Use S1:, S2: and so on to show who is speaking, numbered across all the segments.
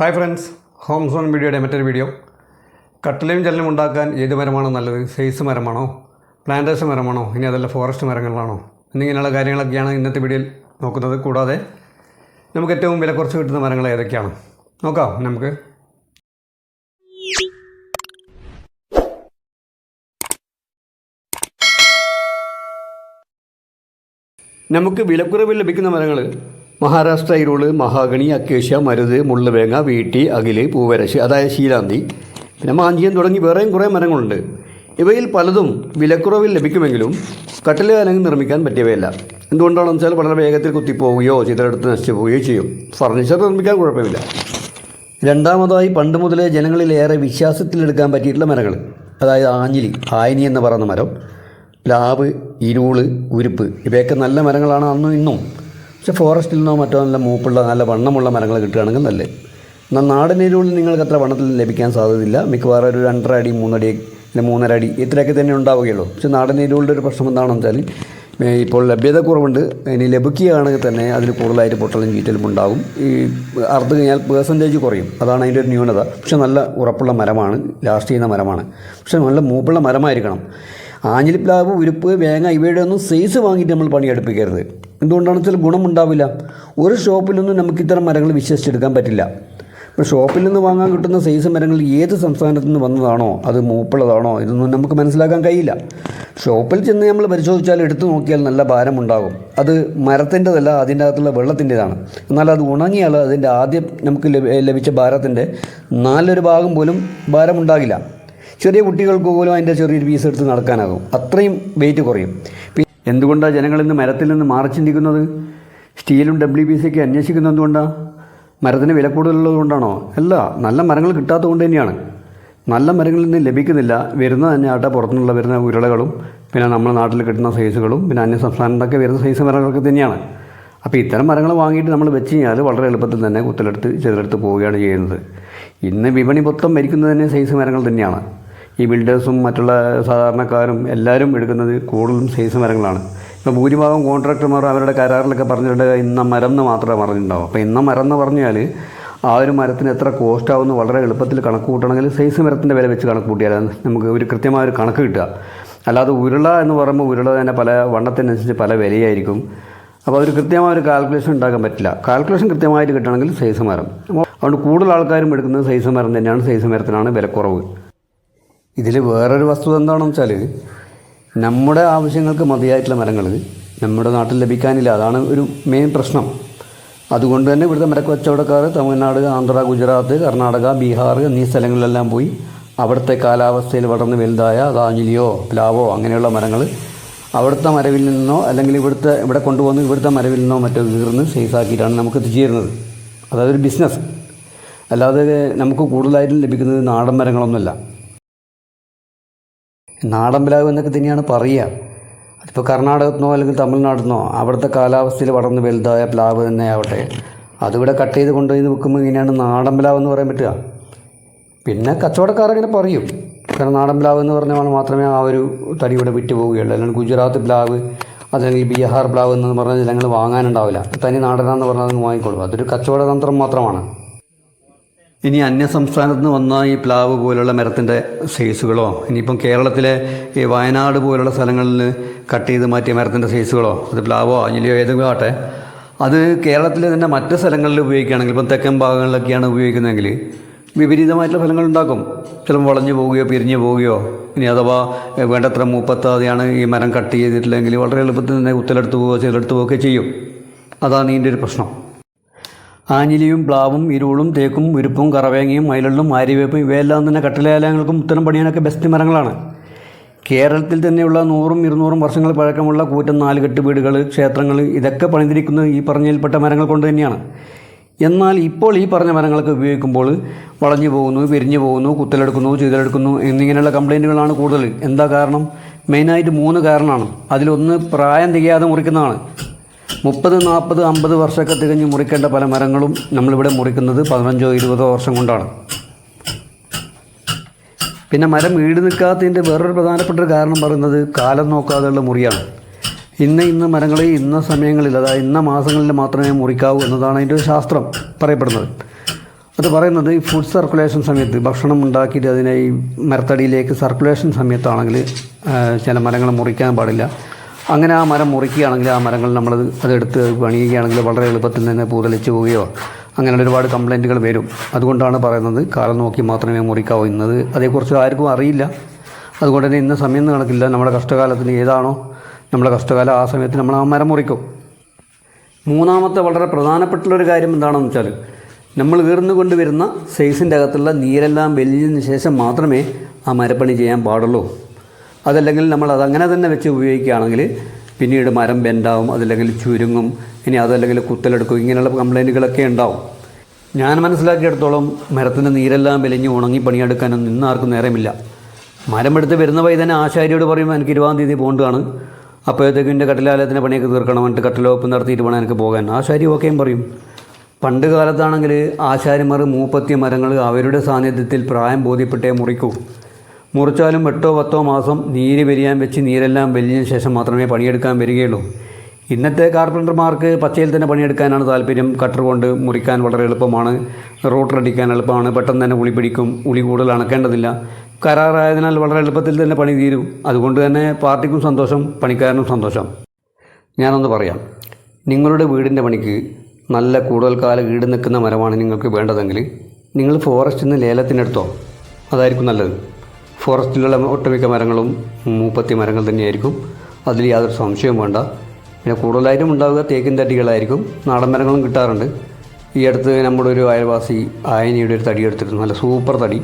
S1: Hi friends home zone മീഡിയയുടെ മറ്റൊരു video കട്ടിലയും ജലനും ഉണ്ടാക്കാൻ ഏത് മരമാണോ നല്ലത്? സൈസ് മരമാണോ? പ്ലാന്റേഴ്സ് മരമാണോ? ഇനി അതല്ല ഫോറസ്റ്റ് മരങ്ങളാണോ? എന്നിങ്ങനെയുള്ള കാര്യങ്ങളൊക്കെയാണ് ഇന്നത്തെ വീഡിയോയിൽ നോക്കുന്നത്. കൂടാതെ നമുക്ക് ഏറ്റവും വില കുറച്ച് കിട്ടുന്ന മരങ്ങൾ ഏതൊക്കെയാണ്? നോക്കാം നമുക്ക്. നമുക്ക് വിലക്കുറവിൽ ലഭിക്കുന്ന മരങ്ങൾ മഹാരാഷ്ട്ര ഇരുൾ മഹാഗണി അക്കേഷ്യ മരുത് മുള്ളുവേങ്ങ വീട്ടി അകിൽ പൂവരശ് അതായത് ശീലാന്തി പിന്നെ മാഞ്ചിയം തുടങ്ങി വേറെയും കുറേ മരങ്ങളുണ്ട്. ഇവയിൽ പലതും വിലക്കുറവിൽ ലഭിക്കുമെങ്കിലും കട്ടില അലങ്ങ് നിർമ്മിക്കാൻ പറ്റിയവയല്ല. എന്തുകൊണ്ടാണെന്ന് വെച്ചാൽ വളരെ വേഗത്തിൽ കുത്തിപ്പോവുകയോ ചിതലെടുത്ത് നശിച്ചു പോവുകയോ ചെയ്യും. ഫർണിച്ചർ നിർമ്മിക്കാൻ കുഴപ്പമില്ല. രണ്ടാമതായി പണ്ട് മുതലേ ജനങ്ങളിൽ ഏറെ വിശ്വാസത്തിലെടുക്കാൻ പറ്റിയിട്ടുള്ള മരങ്ങൾ അതായത് ആഞ്ഞിലി ആയിനി എന്ന് പറയുന്ന മരം പ്ലാവ് ഇരുൾ ഉരുപ്പ് ഇവയൊക്കെ നല്ല മരങ്ങളാണ് അന്നും ഇന്നും. പക്ഷെ ഫോറസ്റ്റിൽ നിന്നോ മറ്റോ നല്ല മൂപ്പുള്ള നല്ല വണ്ണമുള്ള മരങ്ങൾ കിട്ടുകയാണെങ്കിൽ നല്ലത് എന്നാൽ നാടൻ നിങ്ങൾക്ക് അത്ര വണ്ണത്തിൽ ലഭിക്കാൻ സാധ്യതയില്ല. മിക്കവാറും ഒരു രണ്ടര അടി മൂന്നടി അല്ലെങ്കിൽ മൂന്നര അടി ഇത്രയൊക്കെ തന്നെ ഉണ്ടാവുകയുള്ളൂ. പക്ഷെ നാടൻ ഒരു പ്രശ്നം എന്താണെന്ന് വെച്ചാൽ ഇപ്പോൾ ലഭ്യത കുറവുണ്ട് ഇനി ലഭിക്കുകയാണെങ്കിൽ തന്നെ അതിൽ കൂടുതലായിട്ട് പൊട്ടലും ചീറ്റലും ഉണ്ടാകും. ഈ അറുത്ത് കഴിഞ്ഞാൽ പേഴ്സന്റേജ് കുറയും. അതാണ് അതിന്റെ ഒരു ന്യൂനത. പക്ഷെ നല്ല ഉറപ്പുള്ള മരമാണ് ലാസ്റ്റ് ചെയ്യുന്ന മരമാണ്. പക്ഷെ നല്ല മൂപ്പുള്ള മരമായിരിക്കണം. ആഞ്ഞിലിപ്ലാവ് ഉരുപ്പ് വേങ്ങ ഇവയുടെ ഒന്നും സൈസ് വാങ്ങിയിട്ട് നമ്മൾ പണിയെടുപ്പിക്കരുത്. എന്തുകൊണ്ടാണെന്ന് വെച്ചാൽ ഗുണമുണ്ടാവില്ല. ഒരു ഷോപ്പിലൊന്നും നമുക്ക് ഇത്തരം മരങ്ങൾ വിശ്വസിച്ചെടുക്കാൻ പറ്റില്ല. ഇപ്പോൾ ഷോപ്പിൽ നിന്ന് വാങ്ങാൻ കിട്ടുന്ന സൈസ് മരങ്ങൾ ഏത് സംസ്ഥാനത്തു നിന്ന് വന്നതാണോ അത് മൂപ്പുള്ളതാണോ ഇതൊന്നും നമുക്ക് മനസ്സിലാക്കാൻ കഴിയില്ല. ഷോപ്പിൽ ചെന്ന് നമ്മൾ പരിശോധിച്ചാൽ എടുത്തു നോക്കിയാൽ നല്ല ഭാരമുണ്ടാകും. അത് മരത്തിന്റെതല്ല അതിന്റെ അകത്തുള്ള വെള്ളത്തിന്റെതാണ്. എന്നാൽ അത് ഉണങ്ങിയാൽ അതിന്റെ ആദ്യം നമുക്ക് ലഭി- ലഭിച്ച ഭാരത്തിന്റെ നാലൊരു ഭാഗം പോലും ഭാരമുണ്ടാകില്ല. ചെറിയ കുട്ടികൾക്ക് പോലും അതിന്റെ ചെറിയൊരു പീസ് എടുത്ത് നടക്കാനാകും. അത്രയും വെയിറ്റ് കുറയും. എന്തുകൊണ്ടാണ് ജനങ്ങൾ ഇന്ന് മരത്തിൽ നിന്ന് മാറി ചിന്തിക്കുന്നത്? സ്റ്റീലും ഡബ്ല്യു ബി സിയൊക്കെ അന്വേഷിക്കുന്നത് എന്തുകൊണ്ടാണ് മരത്തിന് വില കൂടുതലുള്ളത് കൊണ്ടാണോ? അല്ല നല്ല മരങ്ങൾ കിട്ടാത്തത് കൊണ്ട് തന്നെയാണ്. നല്ല മരങ്ങളിൽ നിന്ന് ലഭിക്കുന്നില്ല. വരുന്ന തന്നെ ആട്ടെ പുറത്തുനിന്നുള്ള വരുന്ന ഉരുളകളും പിന്നെ നമ്മുടെ നാട്ടിൽ കിട്ടുന്ന സൈസുകളും പിന്നെ അന്യ സംസ്ഥാനത്തൊക്കെ വരുന്ന സൈസ് മരങ്ങളൊക്കെ തന്നെയാണ്. അപ്പോൾ ഇത്തരം മരങ്ങൾ വാങ്ങിയിട്ട് നമ്മൾ വെച്ച് കഴിഞ്ഞാൽ വളരെ എളുപ്പത്തിൽ തന്നെ കുത്തലെടുത്ത് ചെറുതെടുത്ത് പോവുകയാണ് ചെയ്യുന്നത്. ഇന്ന് വിപണി മൊത്തം മരിക്കുന്നത് തന്നെ സൈസ് മരങ്ങൾ തന്നെയാണ്. ഈ ബിൽഡേഴ്സും മറ്റുള്ള സാധാരണക്കാരും എല്ലാവരും എടുക്കുന്നത് കൂടുതലും സൈസ് മരങ്ങളാണ്. ഇപ്പോൾ ഭൂരിഭാഗം കോൺട്രാക്ടർമാർ അവരുടെ കരാറിലൊക്കെ പറഞ്ഞിട്ടുണ്ട് ഇന്ന മരം എന്ന് മാത്രമേ പറഞ്ഞിട്ടുണ്ടാവും. അപ്പോൾ ഇന്ന മരം എന്ന് പറഞ്ഞാൽ ആ ഒരു മരത്തിന് എത്ര കോസ്റ്റ് ആവുമെന്ന് വളരെ എളുപ്പത്തിൽ കണക്ക് കൂട്ടണമെങ്കിൽ സൈസ് മരത്തിന്റെ വില വെച്ച് കണക്ക് കൂട്ടിയാൽ നമുക്ക് ഒരു കൃത്യമായ ഒരു കണക്ക് കിട്ടുക. അല്ലാതെ ഉരുള എന്ന് പറയുമ്പോൾ ഉരുള തന്നെ പല വണ്ണത്തിനനുസരിച്ച് പല വിലയായിരിക്കും. അപ്പോൾ ഒരു കൃത്യമായ ഒരു കാൽക്കുലേഷൻ ഉണ്ടാക്കാൻ പറ്റില്ല. കാൽക്കുലേഷൻ കൃത്യമായിട്ട് കിട്ടണമെങ്കിൽ സൈസ് മരം. അതുകൊണ്ട് കൂടുതൽ ആൾക്കാരും എടുക്കുന്നത് സൈസ് മരം തന്നെയാണ്. സൈസ് മരത്തിനാണ് വിലക്കുറവ്. ഇതിൽ വേറൊരു വസ്തുത എന്താണെന്ന് വെച്ചാൽ നമ്മുടെ ആവശ്യങ്ങൾക്ക് മതിയായിട്ടുള്ള മരങ്ങൾ നമ്മുടെ നാട്ടിൽ ലഭിക്കാനില്ല. അതാണ് ഒരു മെയിൻ പ്രശ്നം. അതുകൊണ്ട് തന്നെ ഇവിടുത്തെ മരക്കച്ചവടക്കാർ തമിഴ്നാട് ആന്ധ്ര ഗുജറാത്ത് കർണാടക ബീഹാർ എന്നീ സ്ഥലങ്ങളിലെല്ലാം പോയി അവിടുത്തെ കാലാവസ്ഥയിൽ വളർന്ന് വലുതായ അതാഞ്ഞിലിയോ പ്ലാവോ അങ്ങനെയുള്ള മരങ്ങൾ അവിടുത്തെ മരവിൽ നിന്നോ അല്ലെങ്കിൽ ഇവിടുത്തെ ഇവിടെ കൊണ്ടുവന്ന് ഇവിടുത്തെ മരവിൽ നിന്നോ മറ്റോ കീർന്ന് സൈസാക്കിയിട്ടാണ് നമുക്ക് എത്തിച്ചേരുന്നത് അതായത് ഒരു ബിസിനസ് അല്ലാതെ നമുക്ക് കൂടുതലായിട്ടും ലഭിക്കുന്നത് നാടൻ മരങ്ങളൊന്നുമല്ല. നാടൻ പ്ലാവ് എന്നൊക്കെ തന്നെയാണ് പറയുക. അതിപ്പോൾ കർണാടകത്തിനോ അല്ലെങ്കിൽ തമിഴ്നാട്ടിൽ അവിടുത്തെ കാലാവസ്ഥയിൽ വളർന്ന് വലുതായ പ്ലാവ് തന്നെ ആവട്ടെ അതിവിടെ കട്ട് ചെയ്ത് കൊണ്ടുപോയി വെക്കുമ്പോൾ ഇങ്ങനെയാണ് നാടൻ പ്ലാവ് എന്ന് പറയാൻ പറ്റുക. പിന്നെ കച്ചവടക്കാരങ്ങനെ പറയും. കാരണം നാടൻ പ്ലാവ് എന്ന് പറഞ്ഞാൽ മാത്രമേ ആ ഒരു തടി ഇവിടെ വിറ്റ് പോവുകയുള്ളൂ. അല്ലെങ്കിൽ ഗുജറാത്ത് പ്ലാവ് അതല്ലെങ്കിൽ ബീഹാർ പ്ലാവ് എന്ന് പറഞ്ഞാൽ ഞങ്ങൾ വാങ്ങാനുണ്ടാവില്ല. തനി നാടനാന്ന് പറഞ്ഞാൽ അത് വാങ്ങിക്കോളൂ. അതൊരു കച്ചവട തന്ത്രം മാത്രമാണ്. ഇനി അന്യ സംസ്ഥാനത്ത് നിന്ന് വന്ന ഈ പ്ലാവ് പോലുള്ള മരത്തിന്റെ സൈസുകളോ ഇനിയിപ്പം കേരളത്തിലെ ഈ വയനാട് പോലുള്ള സ്ഥലങ്ങളിൽ കട്ട് ചെയ്ത് മാറ്റിയ മരത്തിന്റെ സൈസുകളോ അത് പ്ലാവോ അഞ്ഞിലിയോ ഏതെങ്കിലും ആട്ടെ അത് കേരളത്തിലെ തന്നെ മറ്റ് സ്ഥലങ്ങളിൽ ഉപയോഗിക്കുകയാണെങ്കിൽ ഇപ്പം തെക്കൻ ഭാഗങ്ങളിലൊക്കെയാണ് ഉപയോഗിക്കുന്നതെങ്കിൽ വിപരീതമായിട്ടുള്ള ഫലങ്ങൾ ഉണ്ടാക്കും. ചിലപ്പോൾ വളഞ്ഞു പോവുകയോ പിരിഞ്ഞു പോവുകയോ ഇനി അഥവാ വേണ്ടത്ര മൂപ്പത്താതെയാണ് ഈ മരം കട്ട് ചെയ്തിട്ടില്ലെങ്കിൽ വളരെ എളുപ്പത്തിൽ തന്നെ ഉത്തലെടുത്ത് പോവുകയോ ചിലടുത്ത് പോവുകയൊക്കെ ചെയ്യും. അതാണ് ഇതിന്റെ ഒരു പ്രശ്നം. ആഞ്ഞിലിയും പ്ലാവും ഇരുളും തേക്കും ഉരുപ്പും കറവേങ്ങയും മയിലുള്ളും ആര്യവേപ്പും ഇവയെല്ലാം തന്നെ കട്ടിലേലങ്ങൾക്കും ഉത്തരം പണിയാനൊക്കെ ബെസ്റ്റ് മരങ്ങളാണ്. കേരളത്തിൽ തന്നെയുള്ള നൂറും ഇരുന്നൂറും വർഷങ്ങൾ പഴക്കമുള്ള കൂറ്റൻ നാലുകെട്ട് വീടുകൾ ക്ഷേത്രങ്ങൾ ഇതൊക്കെ പണിതിരിക്കുന്നത് ഈ പറഞ്ഞതിൽപ്പെട്ട മരങ്ങൾ കൊണ്ട് തന്നെയാണ്. എന്നാൽ ഇപ്പോൾ ഈ പറഞ്ഞ മരങ്ങളൊക്കെ ഉപയോഗിക്കുമ്പോൾ വളഞ്ഞു പോകുന്നു വിരിഞ്ഞു പോകുന്നു കുത്തലെടുക്കുന്നു ചെയ്തെടുക്കുന്നു എന്നിങ്ങനെയുള്ള കംപ്ലൈന്റുകളാണ് കൂടുതൽ. എന്താ കാരണം? മെയിനായിട്ട് മൂന്ന് കാരണമാണ്. അതിലൊന്ന് പ്രായം തികയാതെ മുറിക്കുന്നതാണ്. മുപ്പത് നാൽപ്പത് അമ്പത് വർഷമൊക്കെ തികഞ്ഞ് മുറിക്കേണ്ട പല മരങ്ങളും നമ്മളിവിടെ മുറിക്കുന്നത് പതിനഞ്ചോ ഇരുപതോ വർഷം കൊണ്ടാണ്. പിന്നെ മരം ഈട് നിൽക്കാത്തതിന്റെ വേറൊരു പ്രധാനപ്പെട്ട ഒരു കാരണം പറയുന്നത് കാലം നോക്കാതെയുള്ള മുറിയാണ്. ഇന്ന് ഇന്ന് മരങ്ങളെ ഇന്ന സമയങ്ങളിൽ അതായത് ഇന്ന മാസങ്ങളിൽ മാത്രമേ മുറിക്കാവൂ എന്നതാണ് അതിന്റെ ഒരു ശാസ്ത്രം പറയപ്പെടുന്നത്. അത് പറയുന്നത് ഈ ഫുഡ് സർക്കുലേഷൻ സമയത്ത് ഭക്ഷണം ഉണ്ടാക്കിയിട്ട് അതിനെ ഈ മരത്തടിയിലേക്ക് സർക്കുലേഷൻ സമയത്താണെങ്കിൽ ചില മരങ്ങൾ മുറിക്കാൻ പാടില്ല. അങ്ങനെ ആ മരം മുറിക്കുകയാണെങ്കിൽ ആ മരങ്ങൾ നമ്മൾ അതെടുത്ത് പണിയുകയാണെങ്കിൽ വളരെ എളുപ്പത്തിൽ തന്നെ പൂതലിച്ച് പോവുകയോ അങ്ങനെ ഒരുപാട് കംപ്ലൈന്റുകൾ വരും. അതുകൊണ്ടാണ് പറയുന്നത് കാലം നോക്കി മാത്രമേ മുറിക്കാവൂ. ഇന്നത് അതേക്കുറിച്ച് ആർക്കും അറിയില്ല. അതുകൊണ്ട് തന്നെ ഇന്ന സമയം കണക്കില്ല നമ്മുടെ കഷ്ടകാലത്തിന് ഏതാണോ നമ്മുടെ കഷ്ടകാലം ആ സമയത്ത് നമ്മൾ ആ മരം മുറിക്കും. മൂന്നാമത്തെ വളരെ പ്രധാനപ്പെട്ടുള്ളൊരു കാര്യം എന്താണെന്ന് വെച്ചാൽ നമ്മൾ ഈർന്നു കൊണ്ടുവരുന്ന സൈസിന്റെ അകത്തുള്ള നീരെല്ലാം വലിയതിന് ശേഷം മാത്രമേ ആ മരപ്പണി ചെയ്യാൻ പാടുള്ളൂ. അതല്ലെങ്കിൽ നമ്മൾ അത് അങ്ങനെ തന്നെ വെച്ച് ഉപയോഗിക്കുകയാണെങ്കിൽ പിന്നീട് മരം ബെൻഡാവും അതല്ലെങ്കിൽ ചുരുങ്ങും ഇനി അതല്ലെങ്കിൽ കുത്തലെടുക്കും ഇങ്ങനെയുള്ള കംപ്ലൈന്റുകളൊക്കെ ഉണ്ടാവും. ഞാൻ മനസ്സിലാക്കിയെടുത്തോളം മരത്തിന്റെ നീരെല്ലാം വെലിഞ്ഞ് ഉണങ്ങി പണിയെടുക്കാനൊന്നും നിന്നാർക്കും നേരമില്ല. മരമെടുത്ത് വരുന്ന വഴി തന്നെ ആശാരിയോട് പറയുമ്പോൾ എനിക്ക് ഇരുപതാം തീയതി പോകേണ്ടതാണ് അപ്പോഴത്തേക്കും എന്റെ കട്ടിലാലയത്തിന്റെ പണിയൊക്കെ തീർക്കണം എന്നിട്ട് കട്ടിലോപ്പ് നടത്തിയിട്ട് വേണം എനിക്ക് പോകാൻ. ആശാരി ഓക്കെയും പറയും. പണ്ട് കാലത്താണെങ്കിൽ ആശാരിമാർ മൂപ്പത്തിയ മരങ്ങൾ അവരുടെ സാന്നിധ്യത്തിൽ പ്രായം ബോധ്യപ്പെട്ടേ മുറിക്കൂ. മുറിച്ചാലും എട്ടോ പത്തോ മാസം നീര് വരിയാൻ വെച്ച് നീരെല്ലാം വലിഞ്ഞതിന് ശേഷം മാത്രമേ പണിയെടുക്കാൻ വരികയുള്ളൂ. ഇന്നത്തെ കാർപ്പന്റർമാർക്ക് പച്ചയിൽ തന്നെ പണിയെടുക്കാനാണ് താല്പര്യം. കട്ടർ കൊണ്ട് മുറിക്കാൻ വളരെ എളുപ്പമാണ്. റോട്ടർ അടിക്കാൻ എളുപ്പമാണ്. പെട്ടെന്ന് തന്നെ ഉളി പിടിക്കും. ഉളി കൂടുതൽ അണക്കേണ്ടതില്ല. കരാറായതിനാൽ വളരെ എളുപ്പത്തിൽ തന്നെ പണി തീരും. അതുകൊണ്ട് തന്നെ പാർട്ടിക്കും സന്തോഷം പണിക്കാരനും സന്തോഷം. ഞാനൊന്ന് പറയാം. നിങ്ങളുടെ വീടിന്റെ പണിക്ക് നല്ല കൂടുതൽ കാലം ഈട് നിൽക്കുന്ന മരമാണ് നിങ്ങൾക്ക് വേണ്ടതെങ്കിൽ നിങ്ങൾ ഫോറസ്റ്റിൽ നിന്ന് ലേലത്തിനെടുത്തോ? അതായിരിക്കും നല്ലത്. ഫോറസ്റ്റിലുള്ള ഒട്ടുമിക്ക മരങ്ങളും മൂപ്പത്തി മരങ്ങൾ തന്നെയായിരിക്കും. അതിൽ യാതൊരു സംശയവും വേണ്ട. പിന്നെ കൂടുതലായിട്ടും ഉണ്ടാവുക തേക്കിൻ തടികളായിരിക്കും. നാടൻ മരങ്ങളും കിട്ടാറുണ്ട്. ഈ അടുത്ത് നമ്മുടെ ഒരു അയൽവാസി ആയനിയുടെ ഒരു തടി എടുത്തിരുന്നു. നല്ല സൂപ്പർ തടി.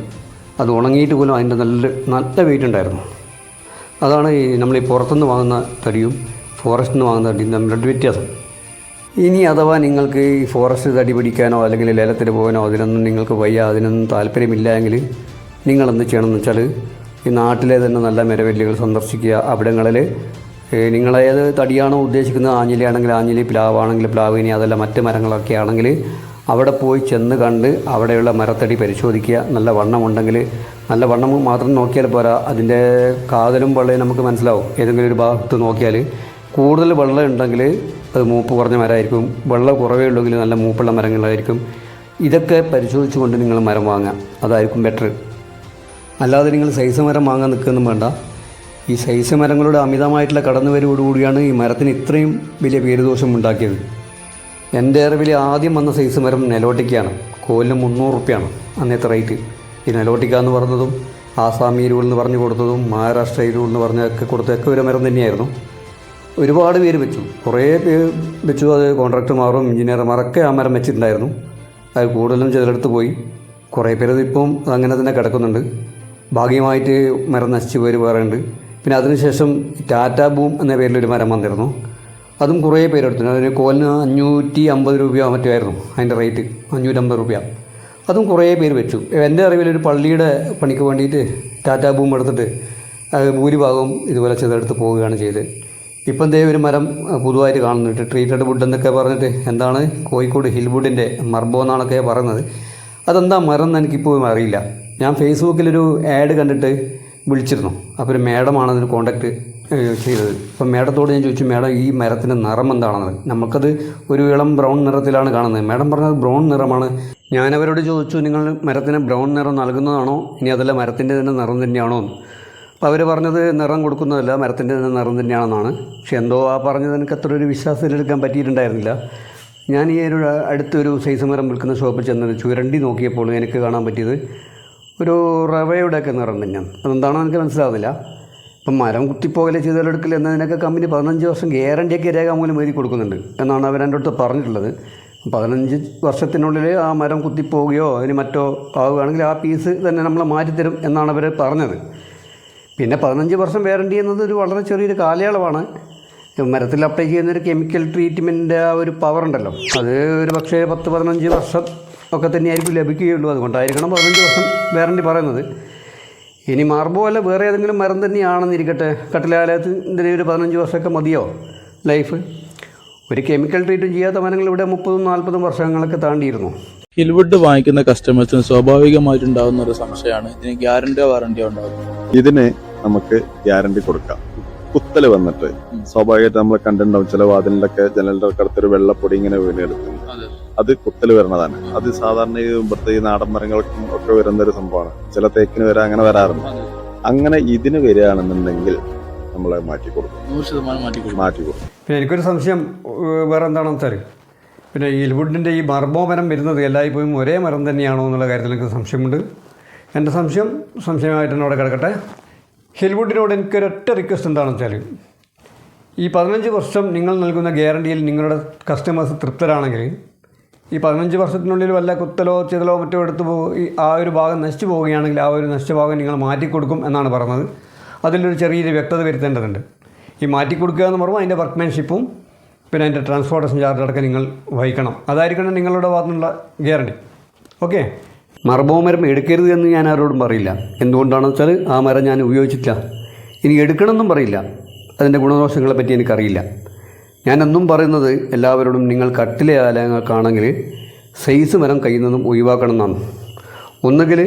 S1: അത് ഉണങ്ങിയിട്ട് പോലും അതിന്റെ നല്ല നല്ല വെയിറ്റ് ഉണ്ടായിരുന്നു. അതാണ് ഈ നമ്മൾ ഈ പുറത്തുനിന്ന് വാങ്ങുന്ന തടിയും ഫോറസ്റ്റിൽ നിന്ന് വാങ്ങുന്ന തടിയും തമ്മിലുള്ള വ്യത്യാസം. ഇനി അഥവാ നിങ്ങൾക്ക് ഈ ഫോറസ്റ്റ് തടി പിടിക്കാനോ അല്ലെങ്കിൽ ലേലത്തിന് പോകാനോ അതിനൊന്നും നിങ്ങൾക്ക് വയ്യ അതിനൊന്നും താല്പര്യമില്ല എങ്കിൽ നിങ്ങളെന്ത് ചെയ്യണമെന്ന് വെച്ചാൽ ഈ നാട്ടിലെ തന്നെ നല്ല മെരവെല്ലുകൾ സന്ദർശിക്കുക. അവിടങ്ങളിൽ നിങ്ങളേത് തടിയാണോ ഉദ്ദേശിക്കുന്നത് ആഞ്ഞിലിയാണെങ്കിൽ ആഞ്ഞിലി പ്ലാവാണെങ്കിൽ പ്ലാവ് ഇനി അതല്ല മറ്റ് മരങ്ങളൊക്കെ ആണെങ്കിൽ അവിടെ പോയി ചെന്ന് കണ്ട് അവിടെയുള്ള മരത്തടി പരിശോധിക്കുക. നല്ല വണ്ണമുണ്ടെങ്കിൽ നല്ല വണ്ണം മാത്രം നോക്കിയാൽ പോരാ. അതിന്റെ കാതലും വെള്ളയും നമുക്ക് മനസ്സിലാവും. ഏതെങ്കിലും ഒരു ഭാഗത്ത് നോക്കിയാൽ കൂടുതൽ വെള്ളം ഉണ്ടെങ്കിൽ അത് മൂപ്പ് കുറഞ്ഞ മരമായിരിക്കും. വെള്ളം കുറവേ ഉള്ളെങ്കിൽ നല്ല മൂപ്പുള്ള മരങ്ങളായിരിക്കും. ഇതൊക്കെ പരിശോധിച്ചുകൊണ്ട് നിങ്ങൾ മരം വാങ്ങുക. അതായിരിക്കും ബെറ്റർ അല്ലാതെ നിങ്ങൾ സൈസ് മരം വാങ്ങാൻ നിൽക്കുകയൊന്നും വേണ്ട. ഈ സൈസ് മരങ്ങളുടെ അമിതമായിട്ടുള്ള കടന്നുവരവോടുകൂടിയാണ് ഈ മരത്തിന് ഇത്രയും വലിയ പേരുദോഷം ഉണ്ടാക്കിയത്. എന്റെ അറിവിൽ ആദ്യം വന്ന സൈസ് മരം നെലോട്ടിക്കാണ് കോലിന് മുന്നൂറ് റുപ്യാണ് അന്നത്തെ റേറ്റ്. ഈ നെലോട്ടിക്ക എന്ന് പറഞ്ഞതും ആസാമി ഇരുൾ എന്ന് പറഞ്ഞു കൊടുത്തതും മഹാരാഷ്ട്ര ഇരുൾ എന്ന് പറഞ്ഞൊക്കെ കൊടുത്തൊക്കെ ഒരു മരം തന്നെയായിരുന്നു. ഒരുപാട് പേര് വെച്ചു. കുറേ പേര് വെച്ചു. അത് കോൺട്രാക്ടർമാരും എഞ്ചിനീയർമാരൊക്കെ ആ മരം വെച്ചിട്ടുണ്ടായിരുന്നു. അത് കൂടുതലും ചിലടത്ത് പോയി. കുറേ പേര് ഇപ്പം അങ്ങനെ തന്നെ കിടക്കുന്നുണ്ട്. ഭാഗ്യമായിട്ട് മരം നശിച്ചു പോയി വേറെയുണ്ട്. പിന്നെ അതിനുശേഷം ടാറ്റ ബൂം എന്ന പേരിലൊരു മരം വന്നിരുന്നു. അതും കുറേ പേരെടുത്തു അതിന് കോലിന് അഞ്ഞൂറ്റി അമ്പത് രൂപയോ മറ്റോ ആയിരുന്നു അതിന്റെ റേറ്റ്. അഞ്ഞൂറ്റമ്പത് രൂപ അതും കുറേ പേര് വെച്ചു. എന്റെ അറിവിൽ ഒരു പള്ളിയുടെ പണിക്ക് വേണ്ടിയിട്ട് ടാറ്റ ബൂം എടുത്തിട്ട് ഭൂരിഭാഗവും ഇതുപോലെ ചെയ്തെടുത്ത് പോവുകയാണ് ചെയ്തത്. ഇപ്പം ദേ ഒരു മരം പുതുതായിട്ട് കാണുന്നുണ്ട്. ട്രീറ്റഡ് വുഡ് എന്നൊക്കെ പറഞ്ഞിട്ട് എന്താണ്? കോഴിക്കോട് ഹിൽവുഡിന്റെ മർബോ എന്നാണൊക്കെ പറയുന്നത്. അതെന്താ മരം എന്ന് എനിക്കിപ്പോഴും അറിയില്ല. ഞാൻ ഫേസ്ബുക്കിലൊരു ആഡ് കണ്ടിട്ട് വിളിച്ചിരുന്നു. അപ്പോൾ ഒരു മേഡമാണ് അതിന് കോണ്ടാക്ട് ചെയ്തത്. അപ്പം മേഡത്തോട് ഞാൻ ചോദിച്ചു മേഡം ഈ മരത്തിന്റെ നിറം എന്താണെന്ന്? നമുക്കത് ഒരു ഇളം ബ്രൗൺ നിറത്തിലാണ് കാണുന്നത്. മേഡം പറഞ്ഞത് ബ്രൗൺ നിറമാണ്. ഞാൻ അവരോട് ചോദിച്ചു നിങ്ങൾ മരത്തിന് ബ്രൗൺ നിറം നൽകുന്നതാണോ? ഇനി അതല്ല മരത്തിന്റെ തന്നെ നിറം തന്നെയാണോ? എന്ന് അപ്പോൾ അവർ പറഞ്ഞത് നിറം കൊടുക്കുന്നതല്ല മരത്തിന്റെ തന്നെ നിറം തന്നെയാണെന്നാണ്. പക്ഷെ എന്തോ ആ പറഞ്ഞത് എനിക്ക് അത്ര ഒരു വിശ്വാസത്തിലെടുക്കാൻ പറ്റിയിട്ടുണ്ടായിരുന്നില്ല. ഞാൻ ഈ ഒരു അടുത്തൊരു സൈസ് മരം വിൽക്കുന്ന ഷോപ്പിൽ ചെന്നത് ചുരണ്ടി നോക്കിയപ്പോൾ എനിക്ക് കാണാൻ പറ്റിയത്. ഒരു റവയുടെയൊക്കെ നിറം തന്നെയാണ് അതെന്താണെന്ന് എനിക്ക് മനസ്സിലാവുന്നില്ല. ഇപ്പം മരം കുത്തിപ്പോകലെ ചെയ്തെടുക്കൽ എന്നതിനൊക്കെ കമ്പനി പതിനഞ്ച് വർഷം ഗ്യാരണ്ടിയൊക്കെ രേഖാമൂലം എഴുതി കൊടുക്കുന്നുണ്ട് എന്നാണ് അവർ എന്റെ അടുത്ത് പറഞ്ഞിട്ടുള്ളത്. പതിനഞ്ച് വർഷത്തിനുള്ളിൽ ആ മരം കുത്തിപ്പോവുകയോ അതിന് മറ്റോ ആവുകയാണെങ്കിൽ ആ പീസ് തന്നെ നമ്മൾ മാറ്റിത്തരും എന്നാണ് അവർ പറഞ്ഞത്. പിന്നെ പതിനഞ്ച് വർഷം വാറണ്ടി എന്നത് ഒരു വളരെ ചെറിയൊരു കാലയളവാണ്. മരത്തിൽ അപ്ലൈ ചെയ്യുന്ന ഒരു കെമിക്കൽ ട്രീറ്റ്മെന്റിന്റെ ആ ഒരു പവർ ഉണ്ടല്ലോ. അത് ഒരു പക്ഷേ പത്ത് പതിനഞ്ച് വർഷം ഒക്കെ തന്നെയായിരിക്കും ലഭിക്കുകയുള്ളൂ. അതുകൊണ്ടായിരിക്കണം പതിനഞ്ച് വർഷം വാറണ്ടി പറയുന്നത്. ഇനി മാർബോ അല്ല വേറെ ഏതെങ്കിലും മരം തന്നെയാണെന്നിരിക്കട്ടെ. കട്ടിലാലയത്തിന്റെ ഒരു പതിനഞ്ച് വർഷമൊക്കെ മതിയോ ലൈഫ് ഒരു കെമിക്കൽ ട്രീറ്റ് ചെയ്യാത്ത മരങ്ങൾ ഇവിടെ മുപ്പതും നാൽപ്പതും വർഷങ്ങളൊക്കെ താണ്ടിയിരുന്നു.
S2: ഹിൽവുഡ് വാങ്ങിക്കുന്ന കസ്റ്റമേഴ്സിന് സ്വാഭാവികമായിട്ടുണ്ടാകുന്ന ഒരു സംശയമാണ്. ഇതിന് ഗ്യാരണ്ടിയോ വാറണ്ടിയോ ഉണ്ടാകും
S3: ഇതിന് നമുക്ക് ഗ്യാരണ്ടി കൊടുക്കാം. കുത്തൽ വന്നിട്ട്. സ്വാഭാവികമായിട്ട് നമ്മൾ കണ്ടിട്ടുണ്ടാവും. ചില വാതിലിലൊക്കെ ജനലിന്റെ അടുത്തൊരു വെള്ളപ്പൊടി ഇങ്ങനെ വീണെടുക്കും
S2: അതെ.
S3: അത് കുത്തൽ വരുന്നതാണ്. അത് സാധാരണ ഈ ഇവിടുത്തെ ഈ നാടൻ മരങ്ങൾക്കും ഒക്കെ വരുന്ന ഒരു സംഭവമാണ്. ചില തേക്കിന് വരെ അങ്ങനെ വരാറുണ്ട്. അങ്ങനെ ഇതിന് വരികയാണെന്നുണ്ടെങ്കിൽ നമ്മളെ മാറ്റി കൊടുക്കും.
S2: നൂറ് ശതമാനം മാറ്റി കൊടുക്കും.
S3: മാറ്റി കൊടുക്കും.
S1: പിന്നെ എനിക്കൊരു സംശയം വേറെ എന്താണെന്ന് വെച്ചാൽ പിന്നെ ഈ എൽവുഡിന്റെ ഈ മർബോ മരം വരുന്നത് എല്ലായ്പ്പോഴും ഒരേ മരം തന്നെയാണോ എന്നുള്ള കാര്യത്തിൽ എനിക്ക് സംശയമുണ്ട്. എന്റെ സംശയം സംശയമായിട്ട് തന്നെ അവിടെ കിടക്കട്ടെ. ഹിൽവുഡിനോട് എനിക്കൊരൊറ്റ റിക്വസ്റ്റ് എന്താണെന്ന് വെച്ചാൽ ഈ പതിനഞ്ച് വർഷം നിങ്ങൾ നൽകുന്ന ഗ്യാരണ്ടിയിൽ നിങ്ങളുടെ കസ്റ്റമേഴ്സ് തൃപ്തരാണെങ്കിൽ ഈ പതിനഞ്ച് വർഷത്തിനുള്ളിൽ വല്ല കുത്തലോ ചിതലോ മറ്റോ എടുത്തു പോകും ഈ ആ ഒരു ഭാഗം നശിച്ചു പോവുകയാണെങ്കിൽ ആ ഒരു നശിച്ച ഭാഗം നിങ്ങൾ മാറ്റിക്കൊടുക്കും എന്നാണ് പറഞ്ഞത്. അതിലൊരു ചെറിയൊരു വ്യക്തത വരുത്തേണ്ടതുണ്ട്. ഈ മാറ്റിക്കൊടുക്കുക എന്ന് പറയുമ്പോൾ അതിന്റെ വർക്ക്മാൻഷിപ്പും പിന്നെ അതിന്റെ ട്രാൻസ്പോർട്ടേഷൻ ചാർജ് അടക്കം നിങ്ങൾ വഹിക്കണം. അതായിരിക്കണം നിങ്ങളുടെ ഭാഗത്തുനിന്നുള്ള ഗ്യാരണ്ടി. ഓക്കെ? മർബോ എടുക്കരുത് എന്ന് ഞാൻ ആരോടും പറയില്ല. എന്തുകൊണ്ടാണെന്ന് വെച്ചാൽ ആ മരം ഞാൻ ഉപയോഗിച്ചിട്ടില്ല. ഇനി എടുക്കണമെന്നും പറയില്ല. അതിന്റെ ഗുണദോഷങ്ങളെ പറ്റി എനിക്കറിയില്ല. ഞാൻ എന്നും പറയുന്നത് എല്ലാവരോടും നിങ്ങൾ കട്ടിലെ ആലയങ്ങൾക്കാണെങ്കിൽ സൈസ് മരം കയ്യിൽ നിന്നും ഒഴിവാക്കണം എന്നാണ് ഒന്നുകിൽ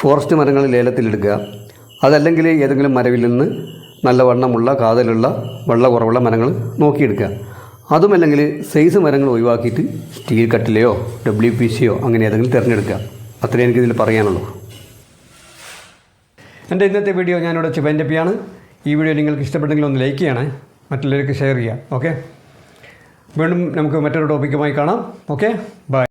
S1: ഫോറസ്റ്റ് മരങ്ങൾ ലേലത്തിലെടുക്കുക അതല്ലെങ്കിൽ ഏതെങ്കിലും മരവിൽ നിന്ന് നല്ല വണ്ണമുള്ള കാതലുള്ള വെള്ള കുറവുള്ള മരങ്ങൾ നോക്കിയെടുക്കുക. അതുമല്ലെങ്കിൽ സൈസ് മരങ്ങൾ ഒഴിവാക്കിയിട്ട് സ്റ്റീൽ കട്ടിലയോ ഡബ്ല്യു പി സിയോ അങ്ങനെ ഏതെങ്കിലും തിരഞ്ഞെടുക്കുക. അത്രേ എനിക്കിതിൽ പറയാനുള്ളൂ. എന്റെ ഇന്നത്തെ വീഡിയോ ഞാനിവിടെ ചുവന്റെപ്പിയാണ് ഈ വീഡിയോ നിങ്ങൾക്ക് ഇഷ്ടപ്പെട്ടെങ്കിൽ ഒന്ന് ലൈക്ക് ചെയ്യണേ. മറ്റുള്ളവർക്ക് ഷെയർ ചെയ്യാം. ഓക്കെ വീണ്ടും നമുക്ക് മറ്റൊരു ടോപ്പിക്കുമായി കാണാം. Okay bye